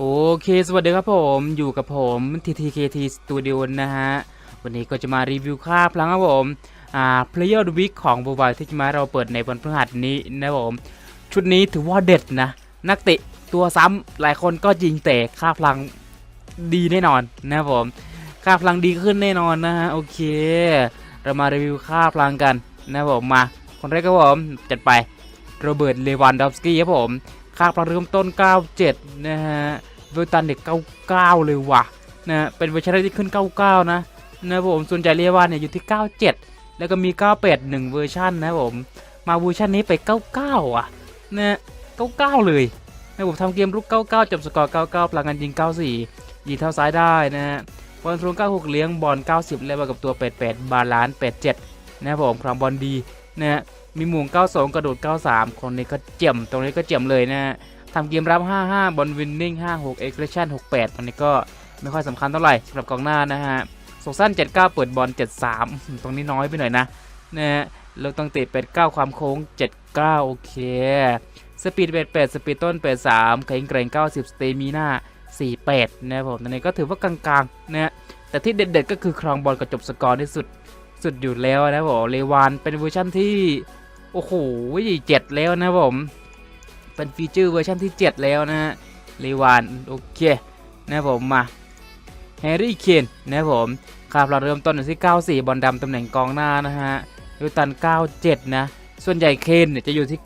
โอเค สวัสดีครับผม อยู่กับผม TTKT Studio นะฮะ วันนี้ก็จะมารีวิวค่าพลังครับผม อ่า Player of the Week ของ b o b i ที่จะมาเราเปิดในวันพฤหัสนี้นะครับผม ชุดนี้ถือว่าเด็ดนะ นักเตะตัวซ้ำหลายคนก็ยิงเตะค่าพลังดีแน่นอนนะครับผม ค่าพลังดีขึ้นแน่นอนนะฮะ โอเค เรามารีวิวค่าพลังกันนะครับผม มา คนแรกครับผม จัดไป โรเบิร์ต เลวันดอฟสกี้ครับผม ค่าพลังเริ่มต้น 97 นะฮะโดยตันเด็ก 99 เลยว่ะนะเป็นเวอร์ชันที่ขึ้น 99 นะนะผมส่วนใหญ่เรียกว่าเนี่ยอยู่ที่ 97 แล้วก็มี 98 1 เวอร์ชันนะผมมาเวอร์ชันนี้ไป 99 อะนะ99 เลยนะผมทำเกมลุก 99จบสกอร์ 99 พลังงานยิง 94 ยิงเท้าซ้ายได้นะฮะบอลทรง 96 เลี้ยงบอล 90แล้วมากับตัว 88 บาลานซ์ 87 นะครับผมครองบอลดีนะฮะ มีหมุง92 กระโดด 93 คนนี้ก็เจียม ตรงนี้ก็เจียมเลยนะทำเกมรับ 55 บอลวินนิ่ง 56 เอ็กซ์เลชั่น 68 ตรงนี้ก็ไม่ค่อยสำคัญเท่าไหร่สำหรับกองหน้านะฮะส่งสั้น 79 เปิดบอล 73 ตรงนี้น้อยไปหน่อยนะนะฮะเราต้องเตะ89 ความโค้ง 79 โอเค สปีด88 สปีดต้น 83แข็งแกร่ง 90 สเตมีน่า48 นะผมตรงนี้ก็ถือว่ากลางๆนะฮะแต่ที่เด็ดๆก็คือครองบอลกับจบสกอร์ที่สุดสุดอยู่แล้วนะผมเลวานเป็นเวอร์ชั่นที่ โอ้โหเจ็ดแล้วนะผม เป็นฟีเจอร์เวอร์ชันที่ 7 แล้วนะฮะเลวานโอเคนะผมมาแฮร์รี่เคนนะผมคาบเราเริ่มต้นอยู่ที่ 94 บอลดำตำแหน่งกองหน้านะฮะยูตัน 97 นะ ส่วนใหญ่เคนเนี่ยจะอยู่ที่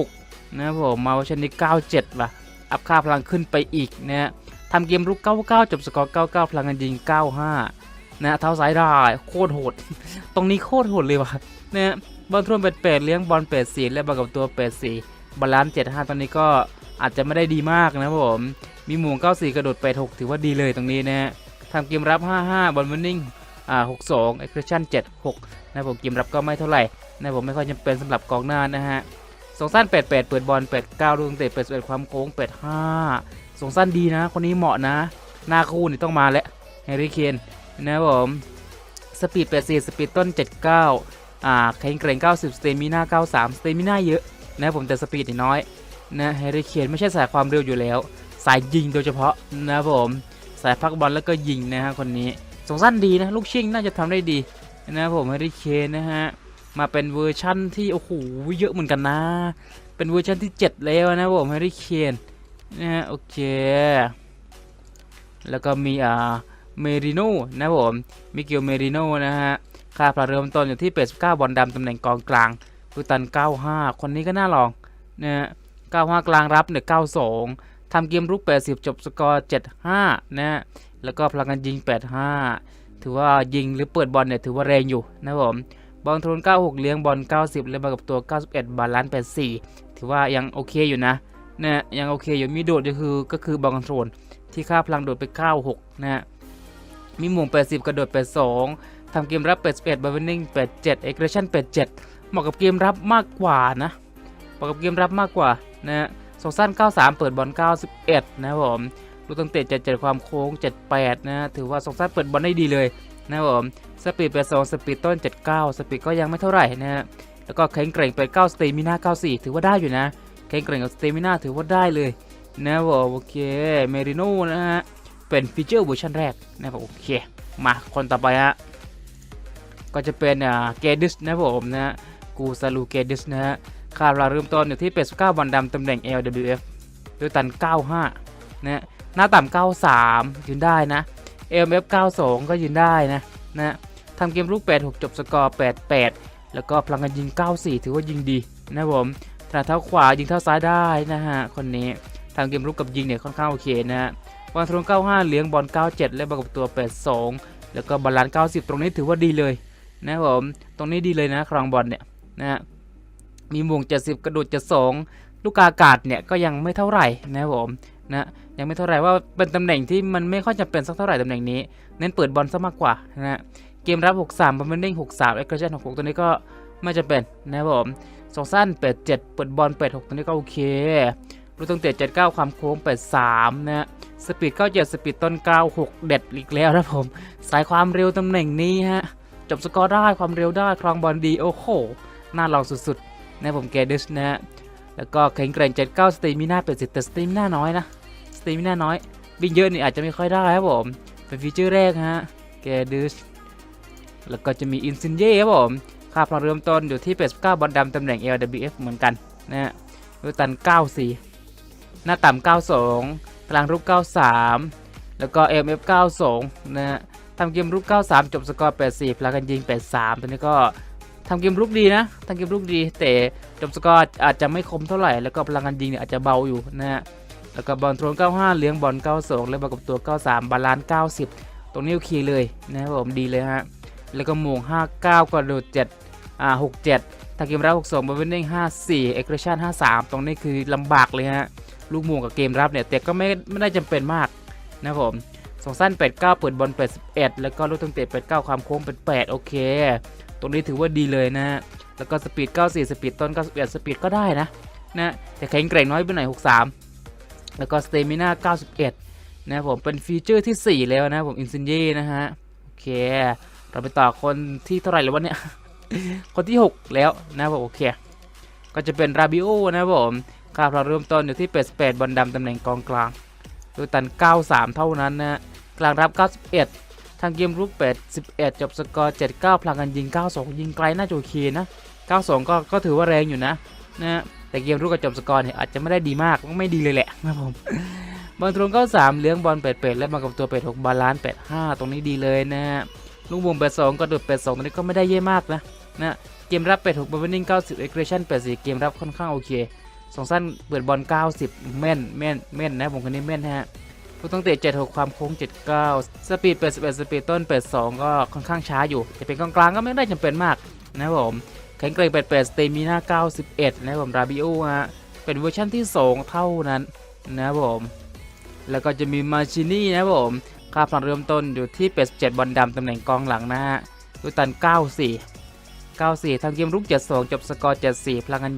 96 นะผมมาเวอร์ชันนี้ 97ว่ะอัพค่าพลังขึ้นไปอีกนะฮะทำเกมรุก 99 จบสกอร์ 99 พลังงานยิง 95 นะเท้าซ้ายได้โคตรโหด ตรงนี้โคตรโหดเลยว่ะนะฮะ บอลทวนเป็ดเป็ดเลี้ยงบอลเป็ดสีและบอลกับตัวเป็ดสีบาลานซ์เจ็ดห้าตอนนี้ก็อาจจะไม่ได้ดีมากนะครับผม มีหมูเก้าสี่กระโดดเป็ดหกถือว่าดีเลยตรงนี้นะฮะทำเกมรับ55บอลวินนิ่งอ่า62เอ็กซ์เพรสชั่น76นะครับผมเกมรับก็ไม่เท่าไหร่นะผมไม่ค่อยจำเป็นสำหรับกองหน้านะฮะส่งสั้น88เปิดบอล89ลูกเตะ81ความโค้ง85ส่งสั้นดีนะ คนนี้เหมาะนะ หน้าคู่นี่ต้องมาแล้วแฮร์รี่เคนนะครับผม สปีด84สปีดต้น79 อ่าแข็งแกร่ง 90 สเตมิน่า 93 สเตมิน่าเยอะนะผมแต่สปีดน้อยนะแฮร์รี่เคนไม่ใช่สายความเร็วอยู่แล้ว สายยิงโดยเฉพาะนะผมสายพักบอลแล้วก็ยิงนะฮะคนนี้ส่งสั้นดีนะลูกชิงน่าจะทำได้ดีนะผมแฮร์รี่เคนนะฮะมาเป็นเวอร์ชั่นที่โอ้โหเยอะเหมือนกันนะ เป็นเวอร์ชั่นที่ 7 แล้วนะผมแฮร์รี่เคนนะฮะโอเค แล้วก็มีอ่าเมริโน่นะผมมิเกลเมริโน่นะฮะ ค่าพลังเริ่มต้นอยู่ที่ 89 บอลดำตำแหน่งกองกลางฟูตัน 95 คนนี้ก็น่าลองนะฮะ95 กลางรับเนี่ย92ทำเกมรุก 80 จบสกอร์ 75 นะฮะแล้วก็พลังงานยิง 85 ถือว่ายิงหรือเปิดบอลเนี่ยถือว่าแรงอยู่นะครับผมบอลทน 96 เลี้ยงบอล 90แล้วมากับตัว 91 บาลานซ์84 ถือว่ายังโอเคอยู่นะนะฮะยังโอเคอยู่มีโดดก็คือก็คือบอลคอนโทรลที่ค่าพลังโดดไป 96 นะฮะมีหม่ง80 กระโดด82 ทำเกมรับ81บอลวินนิ่ง87เอ็กเรชั่น87เจ็ดเหมาะกับเกมรับมากกว่านะเหมาะกับเกมรับมากกว่านะฮะส่งสั้น93 เปิดบอล91 นะครับผมลูกตั้งเตะ77 ความโค้ง 78 นะฮะถือว่าส่งสั้นเปิดบอลได้ดีเลยนะครับผมสปีด82สปีดต้น 79 สปีดก็ยังไม่เท่าไหร่นะฮะแล้วก็แข็งแกร่ง89สเตมิน่า94 ถือว่าได้อยู่นะแข็งแกร่งกับสเตมิน่าถือว่าได้เลยนะครับผมโอเคเมริโน่นะฮะเป็นฟีเจอร์เวอร์ชันแรกนะครับโอเคมาคนต่อไปฮะ ก็จะเป็นอ่าเกดิสนะผมนะฮะกูซาลูเกดิสนะฮะค่าเวลาเริ่มต้นอยู่ที่89บอลดำตำแหน่ง LWF ด้วยตัน 95นะฮะหน้าต่ำ93 ยืนได้นะ LMF 92 ก็ยืนได้นะนะทำเกมลูก 86 จบสกอร์ 88 แล้วก็พลังงานยิง 94 ถือว่ายิงดีนะผมถนัดเท้าขวายิงเท้าซ้ายได้นะฮะ คนนี้ทำเกมลุกกับยิงเนี่ยค่อนข้างโอเคนะฮะบอลทรง 95เลี้ยงบอล 97 และบอลกับตัว 82 แล้วก็บอลลัน90 ตรงนี้ถือว่าดีเลย นะครับผมตรงนี้ดีเลยนะครองบอลเนี่ยนะฮะมีมวง70 กระโดด72ลูกกาอากาศเนี่ยก็ยังไม่เท่าไหร่นะครับผมนะยังไม่เท่าไหร่ว่าเป็นตำแหน่งที่มันไม่ค่อยจำเป็นสักเท่าไหร่ตำแหน่งนี้เน้นเปิดบอลซะมากกว่านะฮะเกมรับ 63บอลเมนดิ้ง63เอ็กซ์เจน66 ตัวนี้ก็ไม่จำเป็นนะครับผมสองสั้น87เปิดบอล86ตัวนี้ก็โอเคลูตั้งเตะ79 ความโค้ง83นะฮะสปีด97สปีดต้น96 เด็ดอีกแล้วนะผมสายความเร็วตำแหน่งนี้ฮะ จบสกอร์ได้ความเร็วได้ครองบอลดีโอ้โหน่าลองสุดๆนะผมเกดิสนะฮะแล้วก็แข็งแกร่ง79สเตมิน่า80แต่สเตมิน่าน้อยนะสเตมิน่าน้อยวิ่งเยอะนี่อาจจะไม่ค่อยได้ครับผมเป็นฟีเจอร์แรกฮะแกดูสแล้วก็จะมีอินซินเย่ครับผมค่าพลังเริ่มต้นอยู่ที่89บอลดำตำแหน่ง LWF เหมือนกันนะฮะดูตัน 94 หน้าต่ำ92 กลางรุก93 แล้วก็ MF 92 นะฮะ ทำเกมรุก 93 จบสกอร์ 84พลังกันยิง 83ตัวนี้ก็ทำเกมรุกดีนะทำเกมรุกดี แต่จบสกอร์อาจจะไม่คมเท่าไหร่ แล้วก็พลังกันยิงเนี่ยอาจจะเบาอยู่นะฮะ แล้วก็บอลโทน 95 เลี้ยงบอล 92 แล้วบอลกับตัว 93 บาลานซ์ 90 ตรงนี้โอเคเลยนะครับผมดีเลยฮะ แล้วก็หม่ง59 กระโดด7อ่า 67ทางเกมรับ 62บอลเวนเด้ง54 เอ็กซ์ชัน53 ตรงนี้คือลำบากเลยฮะ ลูกหม่งกับเกมรับเนี่ย แต่ก็ไม่ไม่ได้จำเป็นมากนะครับผม สองสั้น 89 เปิดบอล81 แล้วก็ลูกตั้งเตะ89 ความโค้งเป็น8โอเค ตรงนี้ถือว่าดีเลยนะฮะ แล้วก็สปีด 94 สปีดต้น 91 สปีดก็ได้นะนะแต่แข็งแกร่งน้อยไปหน่อย 63 แล้วก็สเตมิน่า91 นะผมเป็นฟีเจอร์ที่ 4 แล้วนะผมอินซินเย่นะฮะ โอเค เราไปต่อคนที่เท่าไหร่แล้ววะเนี่ย คนที่ 6 แล้วนะผมโอเค ก็จะเป็นราบิโอนะผมค่าพลังเริ่มต้นอยู่ที่88บอลดำตำแหน่งกองกลางดูตัน 93 เท่านั้นนะ กลางรับ 91 ทางเกมรุก81จบสกอร์ 79 พลังกันยิง 92 ยิงไกลน่าจะโอเคนะ 92 ก็ก็ถือว่าแรงอยู่นะนะแต่เกมรุกกับจบสกอร์เนี่ยอาจจะไม่ได้ดีมากไม่ดีเลยแหละนะครับผมบอลตรงเข้า3เลี้ยงบอลเป็ดเป็ดและมากับตัวเป็ด6บาลานซ์เป็ด5ตรงนี้ดีเลยนะฮะลูกบุ่มเป็ด2กระโดดเป็ด2ตรงนี้ก็ไม่ได้เย่มากนะนะเกมรับเป็ด6บอลวิ่ง90เอ็กเรชั่นเป็ด4เกมรับค่อนข้างโอเคสองสั้นเปิดบอล 90 แม่นแม่นแม่นนะผมคนนี้แม่นฮะ ผู้ต้องเตะ76 ความโค้ง 79 สปีด 81 สปีดต้น 82 ก็ค่อนข้างช้าอยู่แต่เป็นกองกลางก็ไม่ได้จำเป็นมากนะครับผมแข็งแกร่ง88สเตมิน่า91 นะครับผมราบิโอฮะเป็นเวอร์ชันที่สองเท่านั้นนะครับผม แล้วก็จะมีมาชินี่นะครับผมค่าพลังเริ่มต้นอยู่ที่ 87 บอลดำตำแหน่งกองหลังนะฮะดูตัน 94 94 ทางเกมรุก 72 จบสกอร์ 74 พลังงาน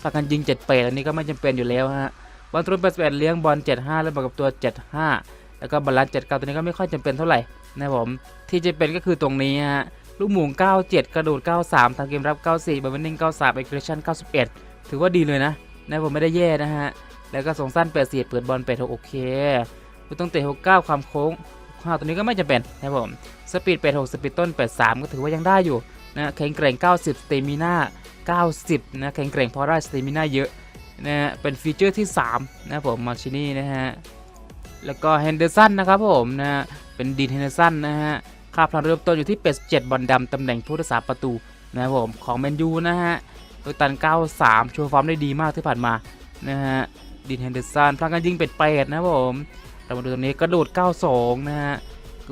พลังงานยิง 78 อันนี้ก็ไม่จำเป็นอยู่แล้วฮะ บอลตรุน81เลี้ยงบอล75แล้วบวกกับตัว75แล้วก็บอลลัน79ตัวนี้ก็ไม่ค่อยจำเป็นเท่าไหร่นะผมที่จะเป็นก็คือตรงนี้ฮะลูกหมุง97 กระโดด 93ทางเกมรับ 94บอลเวนนิ่ง93เอ็กซ์เรชั่น91 ถือว่าดีเลยนะนะผมไม่ได้แย่นะฮะ แล้วก็ส่งสั้น84เปิดบอลเป็ด6โอเคผู้ต้องเตะ69 ความโค้ง5ตัวนี้ก็ไม่จำเป็นนะผมสปีด86สปีดต้น 83 ก็ถือว่ายังได้อยู่นะแข็งแกร่ง 90 สเตมิน่า90 นะแข็งแกร่งเพราะได้สเตมิน่าเยอะ นะฮะเป็นฟีเจอร์ที่ 3 นะครับผมมาชินี่นะฮะ แล้วก็เฮนเดอร์สันนะครับผมนะฮะเป็นดีนเฮนเดอร์สันนะฮะค่าพลังเริ่มต้นอยู่ที่ 87 บอลดำตำแหน่งผู้รักษาประตูนะครับผมของแมนยูนะฮะโดยตัน 93 โชว์ฟอร์มได้ดีมากที่ผ่านมานะฮะดินเฮนเดอร์สันพลังการยิงเป็ดเป็ดนะครับผมเรามาดูตรงนี้กระโดด 92 นะฮะ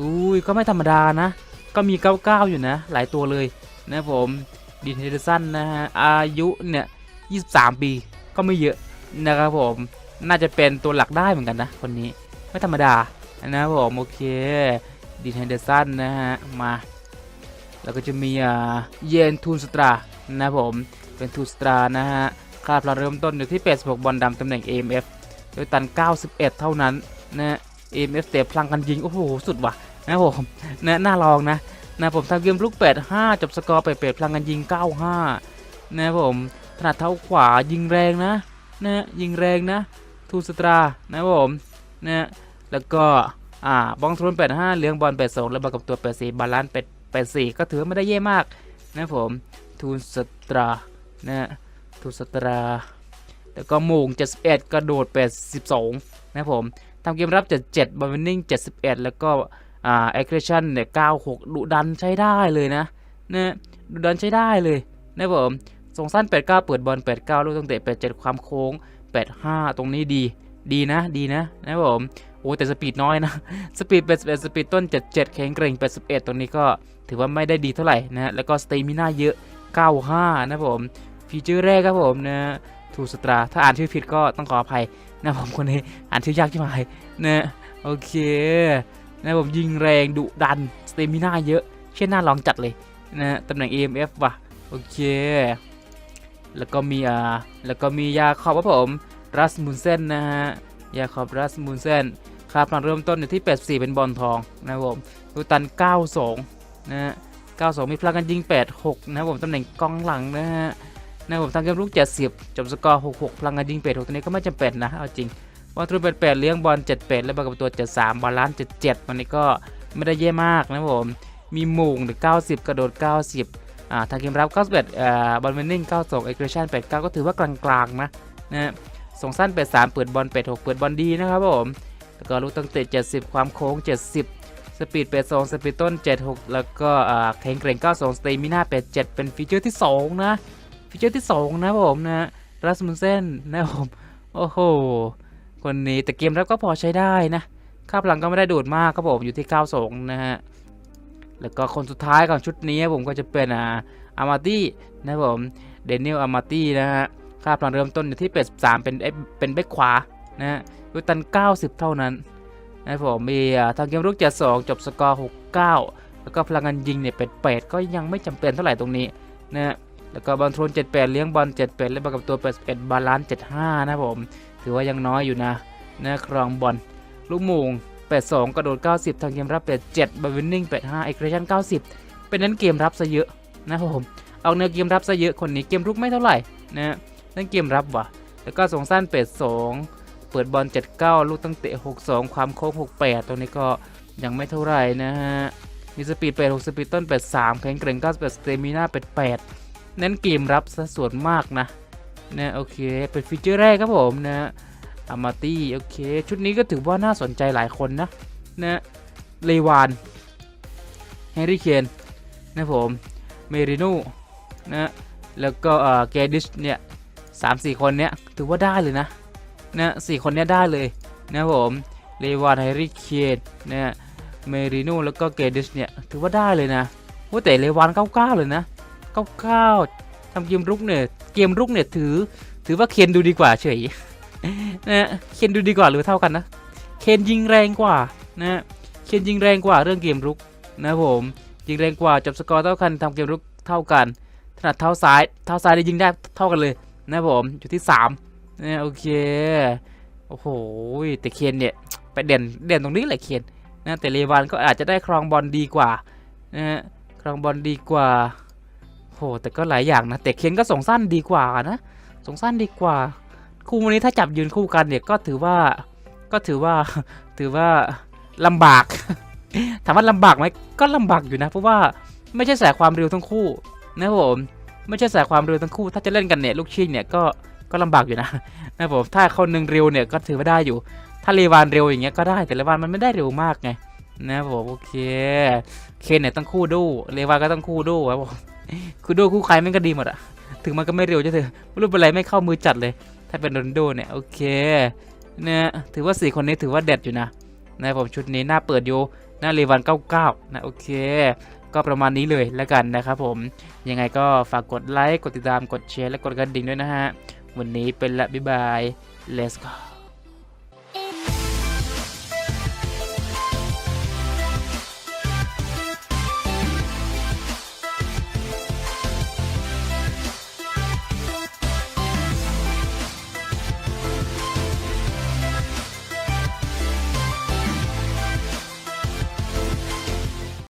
อุ้ยก็ไม่ธรรมดานะ ก็มี 99 อยู่นะ หลายตัวเลยนะครับผมดินเฮนเดอร์สันนะฮะอายุเนี่ย 23 ปี ก็ไม่เยอะนะครับผม น่าจะเป็นตัวหลักได้เหมือนกันนะ คนนี้ไม่ธรรมดานะครับผมโอเคดินเฮนเดอร์สันนะฮะมา แล้วก็จะมีเยนทูนสตรานะผมเป็นทูนสตรานะฮะค่าพลังเริ่มต้นอยู่ที่86บอลดำตำแหน่ง AMF โดยตัน 91 เท่านั้นนะ AMF เตะพลังกันยิง โอ้โห สุดว่ะนะผมนะน่าลองนะนะผมทำเกมลุก85 จบสกอร์ไปเปดพลังกันยิง 95 นะผม ถนัดเท้าขวายิงแรงนะนะยิงแรงนะ ทูสตรานะผมนะแล้วก็อ่าบองทรน85เลี้ยงบอล82แล้วบวกกับตัว84บาลานซ์84ก็ถือว่าไม่ได้แย่มากนะผมทูสตรานะทูสตราแล้วก็มง71 กระโดด 82 นะผมทำเกมรับ 77บอลวินนิ่ง 71 แล้วก็อ่าแอคชั่นเนี่ย96ดุดันใช้ได้เลยนะนะดุดันใช้ได้เลยนะผม ส่งสั้น 89 เปิดบอล 89 ลูกตั้งเตะ 87 ความโค้ง 85 ตรงนี้ดี ดีนะ ดีนะ นะครับผม โอ้แต่สปีดน้อยนะ สปีด 81 สปีดต้น 77 แข็งแกร่ง 81 ตรงนี้ก็ถือว่าไม่ได้ดีเท่าไหร่นะ แล้วก็สเตมิน่าเยอะ 95 นะผม ฟีเจอร์แรกครับผมนะทูสตรา ถ้าอ่านชื่อผิดก็ต้องขออภัยนะผมคนนี้อ่านชื่อยากใช่ไหมนะโอเคนะผมยิงแรงดุดันสเตมิน่าเยอะ เช่นน่าลองจัดเลยนะตำแหน่ง AMF ว่ะโอเค แล้วก็มีอ่าแล้วก็มียาขอบครับผมรัสมุนเซนนะฮะยาขอบรัสมุนเซนค่าพลังเริ่มต้นอยู่ที่ 84 เป็นบอลทองนะครับผมดูตัน 92 นะฮะ 92 มีพลังกันยิง 86 นะครับผมตำแหน่งกองหลังนะฮะนะครับผมทางเกมลุก70 จบสกอร์ 66 พลังงานยิงเป็ด6ตัวนี้ก็ไม่จำเป็นนะเอาจริงบอลทรูเป็นแปดเลี้ยงบอลเจ็ดเป็ดแล้วบอลกับตัวเจ็ดสามบอลล้านเจ็ดเจ็ดวันนี้ก็ไม่ได้แย่มากนะครับผม มีม่งหรือเก้าสิบกระโดดเก้าสิบ ทางเกมรับเก้าสิบเอ็ดอ่าบอลเวนนิ่งเก้าสองเอ็กเรชันแปดเก้าก็ถือว่ากลางๆนะนะส่งสั้นแปดสามเปิดบอลแปดหกเปิดบอลดีนะครับผมแล้วก็ลูกตั้งเตะเจ็ดสิบความโค้งเจ็ดสิบสปีดแปดสองสปีดต้นเจ็ดหกแล้วก็อ่าแข็งแกร่งเก้าสองสเตมิน่าแปดเจ็ดเป็นฟีเจอร์ที่สองนะ ฟีเจอร์ที่ 2 นะผมนะรัสมุนเซนนะผม โอ้โห คนนี้แต่เกมรับก็พอใช้ได้นะ ค่าพลังก็ไม่ได้โดดมากครับผมอยู่ที่ 92 นะฮะ แล้วก็คนสุดท้ายของชุดนี้ผมก็จะเป็นอามาตี้นะผมเดนิลอามาตี้นะฮะค่าพลังเริ่มต้นอยู่ที่83เป็นเอ้ยเป็นแบ็คขวานะฮะวิตัน 90 เท่านั้นนะผมมีทางเกมรุก72จบสกอร์69แล้วก็พลังงานยิงเนี่ยเป็น8ก็ยังไม่จำเป็นเท่าไหร่ตรงนี้นะฮะแล้วก็บอลทรน78เลี้ยงบอล78และบอลกับตัว81บาลานซ์75นะผมถือว่ายังน้อยอยู่นะนะครองบอลลูกมูง 82กระโดด 90 ทางเกมรับ87บอลวินนิ่ง85เอ็กเรชั่น90เป็นนั้นเกมรับซะเยอะนะครับผมออกแนวเกมรับซะเยอะคนนี้เกมรุกไม่เท่าไหร่นะนั่นเกมรับว่ะแล้วก็ส่งสั้น82เปิดบอล 79 ลูกตั้งเตะ 62 ความโค้ง 68 ตรงนี้ก็ยังไม่เท่าไหร่นะฮะ มีสปีด86สปีดต้น83แข็งแกร่ง98สเตมิน่า88เน้นเกมรับซะส่วนมากนะนะโอเค เป็นฟีเจอร์แรกครับผมนะ อามาตี้โอเค ชุดนี้ก็ถือว่าน่าสนใจหลายคนนะนะเลวานแฮร์รี่เคนนะผมเมริโน่นะแล้วก็เอ่อเกดิชเนี่ยสามสี่คนเนี้ยถือว่าได้เลยนะนะสี่คนเนี้ยได้เลยนะผมเลวานแฮร์รี่เคนนะเมริโน่แล้วก็เกดิชเนี่ยถือว่าได้เลยนะว่าแต่เลวาน99เก้าเลยนะ99ทำเกมรุกเนี่ยเกมรุกเนี่ยถือถือว่าเคนดูดีกว่าเฉย นะเคนดูดีกว่าหรือเท่ากันนะเคนยิงแรงกว่านะเคนยิงแรงกว่าเรื่องเกมรุกนะผมยิงแรงกว่าจบสกอร์เท่ากันทำเกมรุกเท่ากันถนัดเท้าซ้ายเท้าซ้ายได้ยิงได้เท่ากันเลยนะผมอยู่ที่3นะโอเคโอ้โหแต่เคนเนี่ยไปเด่นเด่นตรงนี้แหละเคนนะแต่เลวานก็อาจจะได้ครองบอลดีกว่านะฮะครองบอลดีกว่าโหแต่ก็หลายอย่างนะแต่เคนก็ส่งสั้นดีกว่านะส่งสั้นดีกว่า คู่วันนี้ถ้าจับยืนคู่กันเนี่ยก็ถือว่าก็ถือว่าถือว่าลำบาก ถามว่าลำบากไหมก็ลำบากอยู่นะ เพราะว่าไม่ใช่สายความเร็วทั้งคู่นะครับผมไม่ใช่สายความเร็วทั้งคู่ ถ้าจะเล่นกันเนี่ยลูกชิงเนี่ยก็ก็ลำบากอยู่นะนะครับผมถ้าคนหนึ่งเร็วเนี่ยก็ถือว่าได้อยู่ ถ้าเลวานเร็วอย่างเงี้ยก็ได้แต่เลวานมันไม่ได้เร็วมากไงนะครับผมโอเคเคนเนี่ยต้องคู่ดูเลวานก็ต้องคู่ดูครับผมคือดูคู่ใครม่งก็ดีหมดอะถึงมันก็ไม่เร็วจะเถอะไม่รู้เป็นไรไม่เข้ามือจัดเลย ถ้าเป็นโรนโดเนี่ยโอเคเนี่ยถือว่าสี่คนนี้ถือว่าเด็ดอยู่นะนะผมชุดนี้หน้าเปิดอยู่หน้าเลวัน 99 นะโอเค ก็ประมาณนี้เลยแล้วกันนะครับผม ยังไงก็ฝากกดไลค์ กดติดตาม กดแชร์ และกดกระดิ่งด้วยนะฮะ วันนี้เป็นละบ๊ายบาย let's go